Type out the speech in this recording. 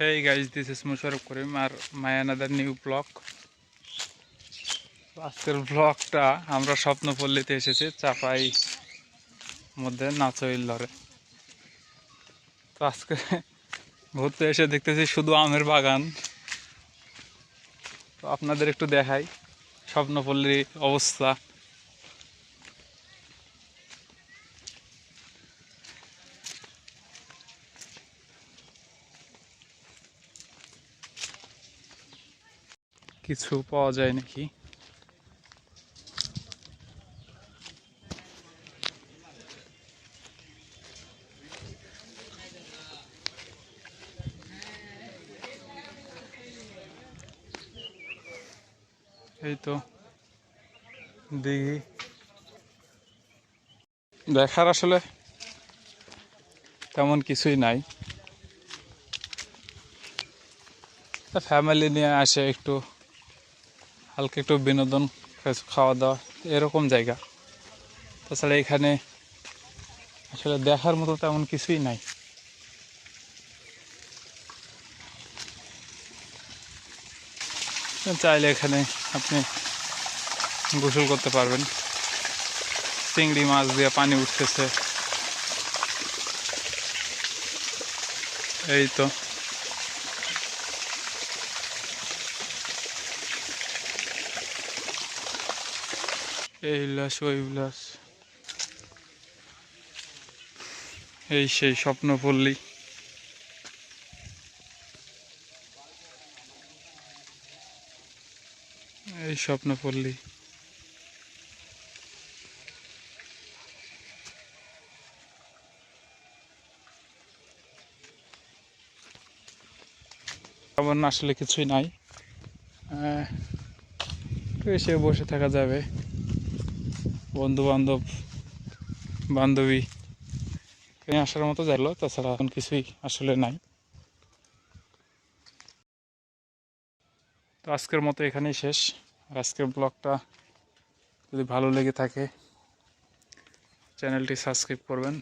Hey guys, this is Musharraf Karim আর my another new blog আজকের ব্লগটা আমরা স্বপ্নপল্লীতে এসেছি চাপাই মধ্যে নাচইল ধরে। তো আজকে ঘুরতে এসে দেখতেছি শুধু আমের বাগান। তো আপনাদের একটু দেখাই স্বপ্নপল্লীর অবস্থা। কিছু পাওয়া যায় নাকি? এই তো। দিঘি দেখার আসলে তেমন কিছুই নাই। ফ্যামিলি নিয়ে আসে একটু হালকা একটু বিনোদন খাওয়া দাওয়া এরকম জায়গা। তাছাড়া এখানে আসলে দেখার মতো তেমন কিছুই নাই। চাইলে এখানে আপনি গোসল করতে পারবেন। চিংড়ি মাছ দিয়ে পানি উঠতেছে। এই তো। এই উল্লাস ওই উল্লাস এই সেই স্বপ্নপল্লী। এই স্বপ্ন স্বপ্নপল্লী তেমন আসলে কিছুই নাই। এসে বসে থাকা যাবে। বন্ধু বান্ধব এখানে আসার মতো যাইলো তাছাড়া এখন কিছুই আসলে নাই। তো আজকের মতো এখানেই শেষ। আর আজকের ব্লগটা যদি ভালো লেগে থাকে, চ্যানেলটি সাবস্ক্রাইব করবেন।